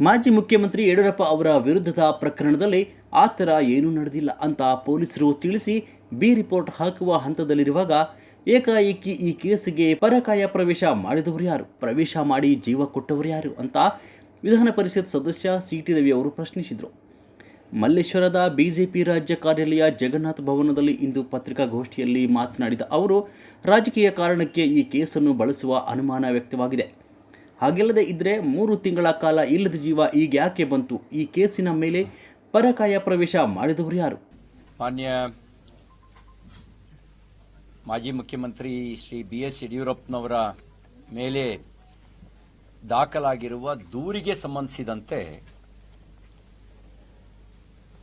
ಮಾಜಿ ಮುಖ್ಯಮಂತ್ರಿ ಯಡಿಯೂರಪ್ಪ ಅವರ ವಿರುದ್ಧದ ಪ್ರಕರಣದಲ್ಲಿ ಆ ಥರ ಏನೂ ನಡೆದಿಲ್ಲ ಅಂತ ಪೊಲೀಸರು ತಿಳಿಸಿ ಬಿ ರಿಪೋರ್ಟ್ ಹಾಕುವ ಹಂತದಲ್ಲಿರುವಾಗ ಏಕಾಏಕಿ ಈ ಕೇಸಿಗೆ ಪರಕಾಯ ಪ್ರವೇಶ ಮಾಡಿದವರು ಯಾರು? ಪ್ರವೇಶ ಮಾಡಿ ಜೀವ ಕೊಟ್ಟವರು ಯಾರು ಅಂತ ವಿಧಾನ ಪರಿಷತ್ ಸದಸ್ಯ ಸಿ ಟಿ ರವಿ ಅವರು ಪ್ರಶ್ನಿಸಿದರು. ಮಲ್ಲೇಶ್ವರದ ಬಿಜೆಪಿ ರಾಜ್ಯ ಕಾರ್ಯಾಲಯ ಜಗನ್ನಾಥ ಭವನದಲ್ಲಿ ಇಂದು ಪತ್ರಿಕಾಗೋಷ್ಠಿಯಲ್ಲಿ ಮಾತನಾಡಿದ ಅವರು, ರಾಜಕೀಯ ಕಾರಣಕ್ಕೆ ಈ ಕೇಸನ್ನು ಬಳಸುವ ಅನುಮಾನ ವ್ಯಕ್ತವಾಗಿದೆ. ಹಾಗೆಲ್ಲದೆ ಇದ್ದರೆ ಮೂರು ತಿಂಗಳ ಕಾಲ ಇಲ್ಲದ ಜೀವ ಈಗ ಯಾಕೆ ಬಂತು? ಈ ಕೇಸಿನ ಮೇಲೆ ಪರಕಾಯ ಪ್ರವೇಶ ಮಾಡಿದವರು ಯಾರು? ಮಾನ್ಯ ಮಾಜಿ ಮುಖ್ಯಮಂತ್ರಿ ಶ್ರೀ ಬಿ ಎಸ್ ಯಡಿಯೂರಪ್ಪನವರ ಮೇಲೆ ದಾಖಲಾಗಿರುವ ದೂರಿಗೆ ಸಂಬಂಧಿಸಿದಂತೆ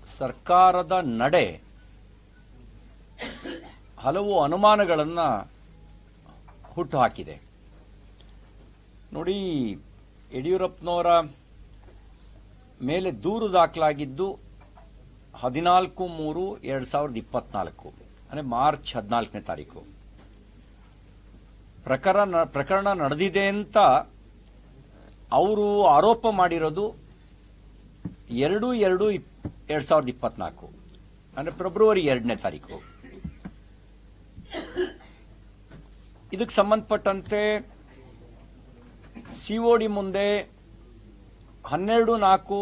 ಸರ್ಕಾರದ ನಡೆ ಹಲವು ಅನುಮಾನಗಳನ್ನು ಹುಟ್ಟುಹಾಕಿದೆ ನೋಡಿ, ಯಡಿಯೂರಪ್ಪನವರ ಮೇಲೆ ದೂರು ದಾಖಲಾಗಿದ್ದು ಹದಿನಾಲ್ಕು ಮೂರು ಎರಡು ಸಾವಿರದ ಇಪ್ಪತ್ನಾಲ್ಕು, ಅಂದರೆ ಮಾರ್ಚ್ ಹದಿನಾಲ್ಕನೇ ತಾರೀಕು. ಪ್ರಕರಣ ಪ್ರಕರಣ ನಡೆದಿದೆ ಅಂತ ಅವರು ಆರೋಪ ಮಾಡಿರೋದು ಎರಡು ಎರಡು ಇಪ್, ಎರಡು ಸಾವಿರದ ಇಪ್ಪತ್ನಾಲ್ಕು, ಅಂದರೆ ಫೆಬ್ರವರಿ ಎರಡನೇ ತಾರೀಕು. ಇದಕ್ಕೆ ಸಂಬಂಧಪಟ್ಟಂತೆ ಸಿ ಒ ಡಿ ಮುಂದೆ ಹನ್ನೆರಡು ನಾಲ್ಕು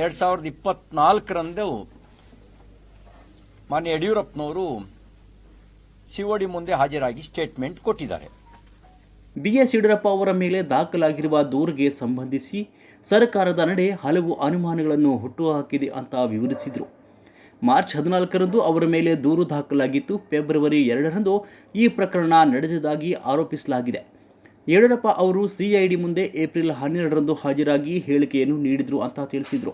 ಎರಡು ಸಾವಿರದ ಇಪ್ಪತ್ನಾಲ್ಕರಂದು ಮಾನ್ಯ ಯಡಿಯೂರಪ್ಪನವರು ಸಿ ಒ ಡಿ ಮುಂದೆ ಹಾಜರಾಗಿ ಸ್ಟೇಟ್ಮೆಂಟ್ ಕೊಟ್ಟಿದ್ದಾರೆ. ಬಿ ಎಸ್ ಯಡಿಯೂರಪ್ಪ ಅವರ ಮೇಲೆ ದಾಖಲಾಗಿರುವ ದೂರಿಗೆ ಸಂಬಂಧಿಸಿ ಸರ್ಕಾರದ ನಡೆ ಹಲವು ಅನುಮಾನಗಳನ್ನು ಹುಟ್ಟುಹಾಕಿದೆ ಅಂತ ವಿವರಿಸಿದರು. ಮಾರ್ಚ್ ಹದಿನಾಲ್ಕರಂದು ಅವರ ಮೇಲೆ ದೂರು ದಾಖಲಾಗಿತ್ತು. ಫೆಬ್ರವರಿ ಎರಡರಂದು ಈ ಪ್ರಕರಣ ನಡೆದಿದ್ದಾಗಿ ಆರೋಪಿಸಲಾಗಿದೆ. ಯಡಿಯೂರಪ್ಪ ಅವರು ಸಿಐಡಿ ಮುಂದೆ ಏಪ್ರಿಲ್ ಹನ್ನೆರಡರಂದು ಹಾಜರಾಗಿ ಹೇಳಿಕೆಯನ್ನು ನೀಡಿದರು ಅಂತ ತಿಳಿಸಿದರು.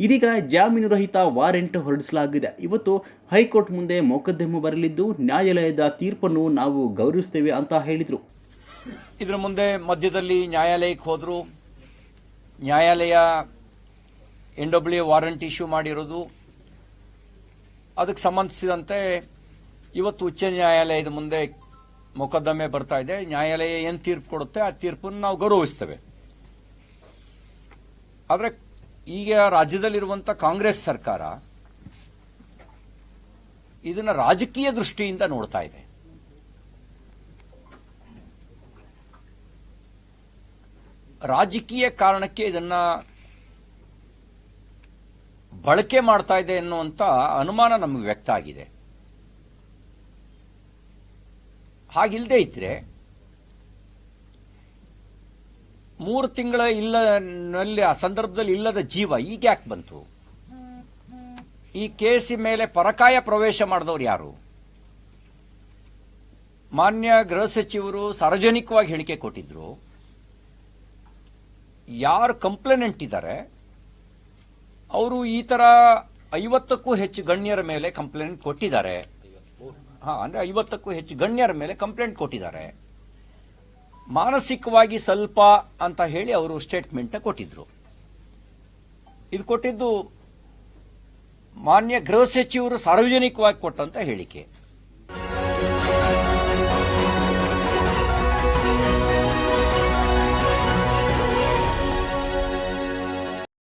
ಇದೀಗ ಜಾಮೀನು ರಹಿತ ವಾರೆಂಟ್ ಹೊರಡಿಸಲಾಗಿದೆ. ಇವತ್ತು ಹೈಕೋರ್ಟ್ ಮುಂದೆ ಮೊಕದ್ದಮೆ ಬರಲಿದ್ದು ನ್ಯಾಯಾಲಯದ ತೀರ್ಪನ್ನು ನಾವು ಗೌರವಿಸ್ತೇವೆ ಅಂತ ಹೇಳಿದರು. ಇದರ ಮುಂದೆ ಮಧ್ಯದಲ್ಲಿ ನ್ಯಾಯಾಲಯಕ್ಕೆ ಹೋದರು. ನ್ಯಾಯಾಲಯ ಎನ್ ಡಬ್ಲ್ಯೂ ವಾರಂಟ್ ಇಶ್ಯೂ ಮಾಡಿರೋದು. ಅದಕ್ಕೆ ಸಂಬಂಧಿಸಿದಂತೆ ಇವತ್ತು ಉಚ್ಚ ನ್ಯಾಯಾಲಯದ ಮುಂದೆ ಮೊಕದ್ದಮೆ ಬರ್ತಾ ಇದೆ, ನ್ಯಾಯಾಲಯ ಏನು ತೀರ್ಪು ಕೊಡುತ್ತೆ, ಆ ತೀರ್ಪನ್ನು ನಾವು ಗೌರವಿಸ್ತೇವೆ. ಆದರೆ ಈಗ ರಾಜ್ಯದಲ್ಲಿರುವಂಥ ಕಾಂಗ್ರೆಸ್ ಸರ್ಕಾರ ಇದನ್ನ ರಾಜಕೀಯ ದೃಷ್ಟಿಯಿಂದ ನೋಡ್ತಾ ಇದೆ. ರಾಜಕೀಯ ಕಾರಣಕ್ಕೆ ಇದನ್ನ ಬಳಕೆ ಮಾಡ್ತಾ ಇದೆ ಎನ್ನುವಂತ ಅನುಮಾನ ನಮಗೆ ವ್ಯಕ್ತ ಆಗಿದೆ. ಹಾಗಿಲ್ಲದೆ ಇದ್ರೆ ಮೂರು ತಿಂಗಳ ಇಲ್ಲ ನಲ್ಲಿ ಆ ಸಂದರ್ಭದಲ್ಲಿ ಇಲ್ಲದ ಜೀವ ಈಗ ಯಾಕೆ ಬಂತು? ಈ ಕೇಸಿ ಮೇಲೆ ಪರಕಾಯ ಪ್ರವೇಶ ಮಾಡಿದವರು ಯಾರು? ಮಾನ್ಯ ಗೃಹ ಸಚಿವರು ಸಾರ್ವಜನಿಕವಾಗಿ ಹೇಳಿಕೆ ಕೊಟ್ಟಿದ್ರು. ಯಾರು ಕಂಪ್ಲೇನೆಂಟ್ ಇದ್ದಾರೆ ಅವರು ಈ ತರ ಐವತ್ತಕ್ಕೂ ಹೆಚ್ಚು ಗಣ್ಯರ ಮೇಲೆ ಕಂಪ್ಲೇಂಟ್ ಕೊಟ್ಟಿದ್ದಾರೆ. ಹಾ, ಅಂದ್ರೆ ಐವತ್ತಕ್ಕೂ ಹೆಚ್ಚು ಗಣ್ಯರ ಮೇಲೆ ಕಂಪ್ಲೇಂಟ್ ಕೊಟ್ಟಿದ್ದಾರೆ. ಮಾನಸಿಕವಾಗಿ ಸ್ವಲ್ಪ ಅಂತ ಹೇಳಿ ಅವರು ಸ್ಟೇಟ್ಮೆಂಟ್ ಕೊಟ್ಟಿದ್ರು. ಇದು ಕೊಟ್ಟಿದ್ದು ಮಾನ್ಯ ಗೃಹ ಸಚಿವರು ಸಾರ್ವಜನಿಕವಾಗಿ ಕೊಟ್ಟಂತ ಹೇಳಿಕೆ.